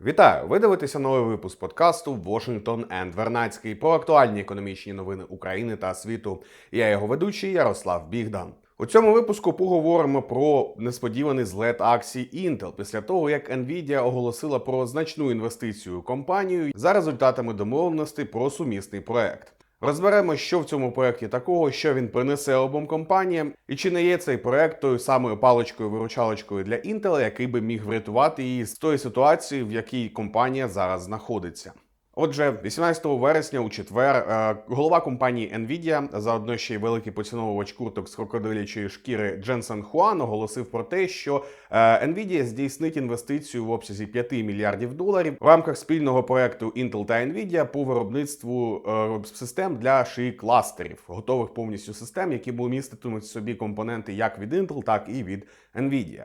Вітаю! Ви дивитеся новий випуск подкасту Washington and Вернацький про актуальні економічні новини України та світу. Я його ведучий Ярослав Бігдан. У цьому випуску поговоримо про несподіваний злет акцій Intel після того, як Nvidia оголосила про значну інвестицію у компанію за результатами домовленостей про сумісний проект. Розберемо, що в цьому проекті такого, що він принесе обом компаніям, і чи не є цей проект тою самою паличкою-виручалочкою для Intel, який би міг врятувати її з тої ситуації, в якій компанія зараз знаходиться. Отже, 18 вересня у четвер е, голова компанії Nvidia, заодно ще й великий поціновувач курток з крокодилячої шкіри Дженсен Хуан оголосив про те, що е, Nvidia здійснить інвестицію в обсязі 5 мільярдів доларів в рамках спільного проекту Intel та Nvidia по виробництву е, систем для шиї кластерів, готових повністю систем, які міститимуть собі компоненти як від Intel, так і від Nvidia.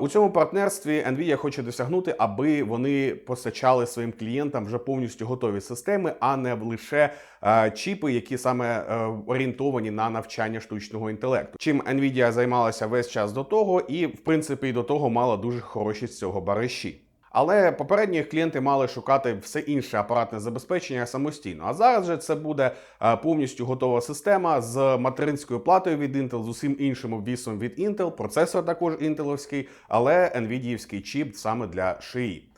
У цьому партнерстві Nvidia хоче досягнути, аби вони постачали своїм клієнтам вже повністю готові системи, а не лише е, чіпи, які саме е, орієнтовані на навчання штучного інтелекту. Чим Nvidia займалася весь час до того, і в принципі і до того мала дуже хороші з цього бариші. Але попередні клієнти мали шукати все інше апаратне забезпечення самостійно. А зараз же це буде е, повністю готова система з материнською платою від Intel, з усім іншим обвісом від Intel, процесор також інтеловський, але NVIDIA чіп саме для шиї.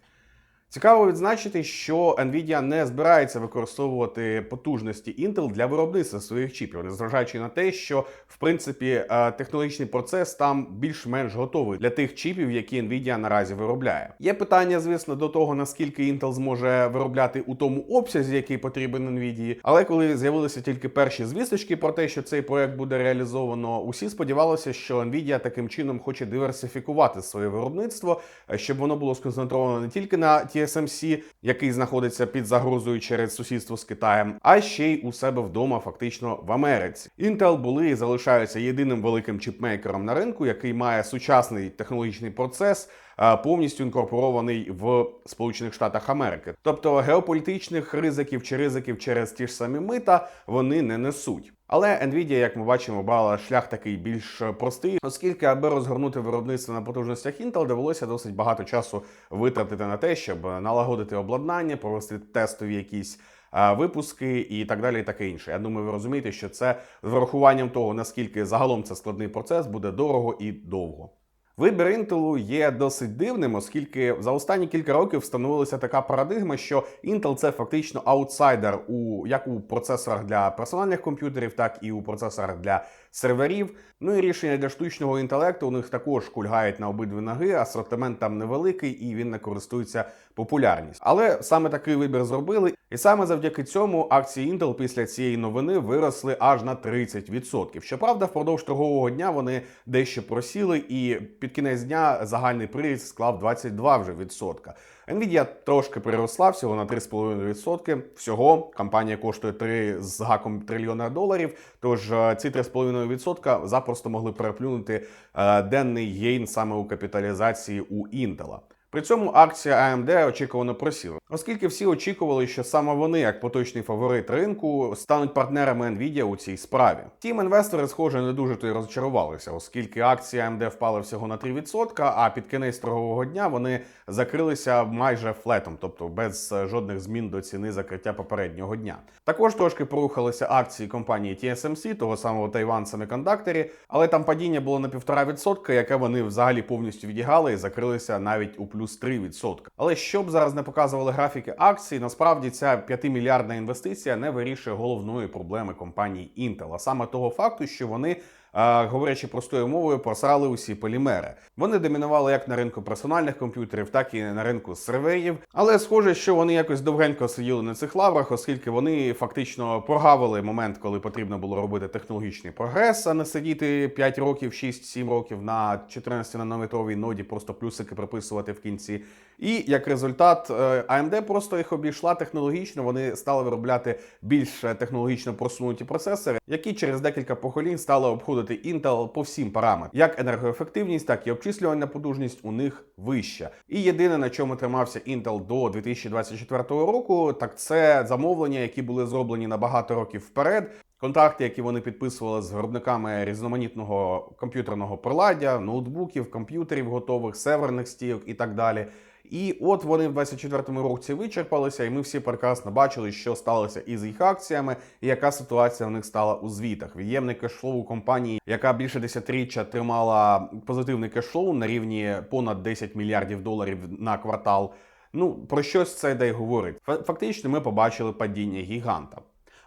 Цікаво відзначити, що Nvidia не збирається використовувати потужності Intel для виробництва своїх чіпів, незважаючи на те, що в принципі е, технологічний процес там більш-менш готовий для тих чіпів, які Nvidia наразі виробляє. Є питання, звісно, до того наскільки Intel зможе виробляти у тому обсязі, який потрібен Nvidia. Але коли з'явилися тільки перші звісточки про те, що цей проект буде реалізовано, усі сподівалися, що Nvidia таким чином хоче диверсифікувати своє виробництво, е, щоб воно було сконцентровано не тільки на TSMC, який знаходиться під загрозою через сусідство з Китаєм, а ще й у себе вдома, фактично в Америці. Intel були і залишаються єдиним великим чіпмейкером на ринку, який має сучасний технологічний процес. Е, Повністю інкорпорований в Сполучених Штатах Америки, тобто геополітичних ризиків чи ризиків через ті ж самі мита вони не несуть. Але Nvidia, як ми бачимо, брала шлях такий більш простий, оскільки, аби розгорнути виробництво на потужностях Intel, довелося досить багато часу витратити на те, щоб налагодити обладнання, провести тестові якісь. Випуски і так далі, і таке інше. Я думаю, ви розумієте, що це з врахуванням того, наскільки загалом це складний процес, буде дорого і довго. Вибір Intel є досить дивним, оскільки за останні кілька років встановилася така парадигма, що Intel це фактично аутсайдер у як у процесорах для персональних комп'ютерів, так і у процесорах для серверів. Ну і рішення для штучного інтелекту у них також кульгають на обидві ноги. Асортимент там невеликий і він не користується популярністю. Але саме такий вибір зробили, і саме завдяки цьому акції Intel після цієї новини виросли аж на 30%. Щоправда, впродовж торгового дня вони дещо просіли, і під кінець дня загальний приріст склав 22 вже відсотка. Nvidia трошки переросла всього на 3,5%. Всього компанія коштує 3 з гаком трильйона доларів. Тож е, ці 3,5% запросто могли переплюнути е, денний гейн саме у капіталізації у Intel. При цьому акція AMD очікувано просіла, оскільки всі очікували, що саме вони, як поточний фаворит ринку, стануть партнерами Nvidia у цій справі. Втім, інвестори, схоже, не дуже то й розчарувалися, оскільки акції AMD впали всього на 3%, а під кінець торгового дня вони закрилися майже флетом, тобто без е, жодних змін до ціни закриття попереднього дня. Також трошки порухалися акції компанії TSMC, того самого Taiwan Semiconductor, але там падіння було на 1,5%, яке вони взагалі повністю відігали і закрилися навіть у плюс 3%. Але щоб зараз не показували графіки акцій, насправді ця 5-мільярдна інвестиція не вирішує головної проблеми компанії Intel, а саме того факту, що вони. Говорячи простою мовою, просрали усі полімери. Вони домінували як на ринку персональних комп'ютерів, так і на ринку серверів. Але схоже, що вони якось довгенько сиділи на цих лаврах, оскільки вони фактично прогавили момент, коли потрібно було робити технологічний прогрес, а не сидіти 5 років, 6-7 років на 14 нанометровій ноді, просто плюсики приписувати в кінці. І як результат, е, AMD просто їх обійшла технологічно. Вони стали виробляти більш технологічно просунуті процесори, які через декілька поколінь стали обходити Intel по всім параметрам. Як енергоефективність, так і обчислювальна потужність у них вища. І єдине, на чому тримався Intel до 2024 року, так це замовлення, які були зроблені на багато років вперед. Контракти, які вони підписували з виробниками різноманітного комп'ютерного приладдя, ноутбуків, комп'ютерів готових, серверних стійок і так далі. І от вони в 24-му році вичерпалися, і ми всі прекрасно бачили, що сталося із їх акціями, і яка ситуація в них стала у звітах. Від'ємний кешфлоу компанії, яка більше десятиріччя тримала позитивний кешфлоу на рівні понад 10 мільярдів доларів на квартал. Ну про щось це де й говорить. Фа- Фактично, ми побачили падіння гіганта.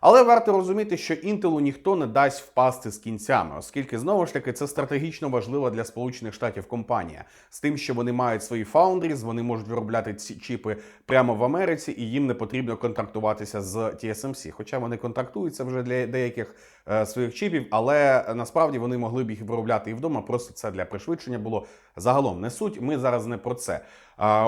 Але варто розуміти, що інтелу ніхто не дасть впасти з кінцями, оскільки знову ж таки це стратегічно важлива для Сполучених Штатів компанія з тим, що вони мають свої фаундріз, вони можуть виробляти ці чіпи прямо в Америці, і їм не потрібно контрактуватися з TSMC. Хоча вони контрактуються вже для деяких е, своїх чіпів, але насправді вони могли б їх виробляти і вдома. Просто це для пришвидшення було загалом не суть. Ми зараз не про це.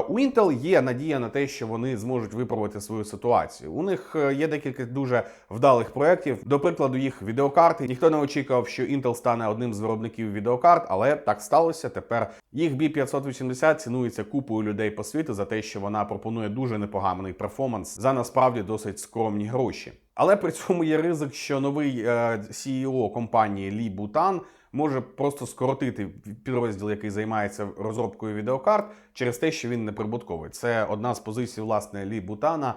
У Intel є надія на те, що вони зможуть виправити свою ситуацію. У них е, є декілька дуже вдалих проєктів. До прикладу, їх відеокарти. Ніхто не очікував, що Intel стане одним з виробників відеокарт, але так сталося. Тепер їх B580 цінується купою людей по світу за те, що вона пропонує дуже непоганий перформанс за насправді досить скромні гроші. Але при цьому є ризик, що новий е, CEO компанії Лі Бутан може просто скоротити підрозділ, який займається розробкою відеокарт, через те, що він неприбутковий. Це одна з позицій власне Лі Бутана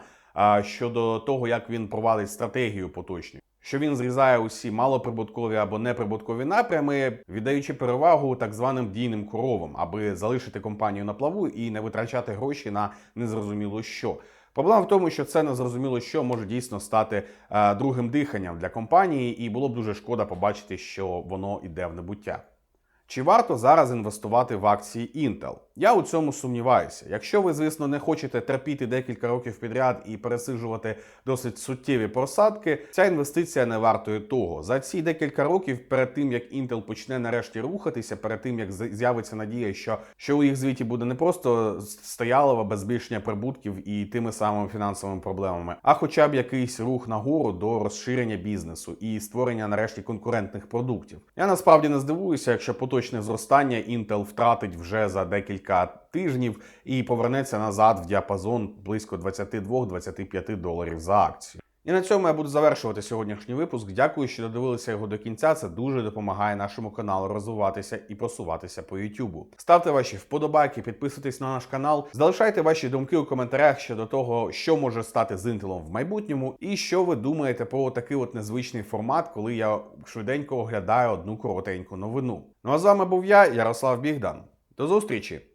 щодо того, як він провалить стратегію поточну. Що він зрізає усі малоприбуткові або неприбуткові напрями, віддаючи перевагу так званим дійним коровам, аби залишити компанію на плаву і не витрачати гроші на незрозуміло що. Проблема в тому, що це не зрозуміло, що може дійсно стати е, другим диханням для компанії, і було б дуже шкода побачити, що воно йде в небуття. Чи варто зараз інвестувати в акції Intel? Я у цьому сумніваюся. Якщо ви, звісно, не хочете терпіти декілька років підряд і пересиджувати досить суттєві просадки, ця інвестиція не вартує того. За ці декілька років, перед тим як Intel почне нарешті рухатися, перед тим як з'явиться надія, що, що у їх звіті буде не просто стоялова без збільшення прибутків і тими самими фінансовими проблемами, а хоча б якийсь рух нагору до розширення бізнесу і створення нарешті конкурентних продуктів. Я насправді не здивуюся, якщо поточне зростання Intel втратить вже за декілька тижнів і повернеться назад в діапазон близько 22-25 доларів за акцію. І на цьому я буду завершувати сьогоднішній випуск. Дякую, що додивилися його до кінця. Це дуже допомагає нашому каналу розвиватися і просуватися по Ютубу. Ставте ваші вподобайки, підписуйтесь на наш канал, залишайте ваші думки у коментарях щодо того, що може стати з інтелом в майбутньому, і що ви думаєте про такий от незвичний формат, коли я швиденько оглядаю одну коротеньку новину. Ну а з вами був я, Ярослав Бігдан. До зустрічі!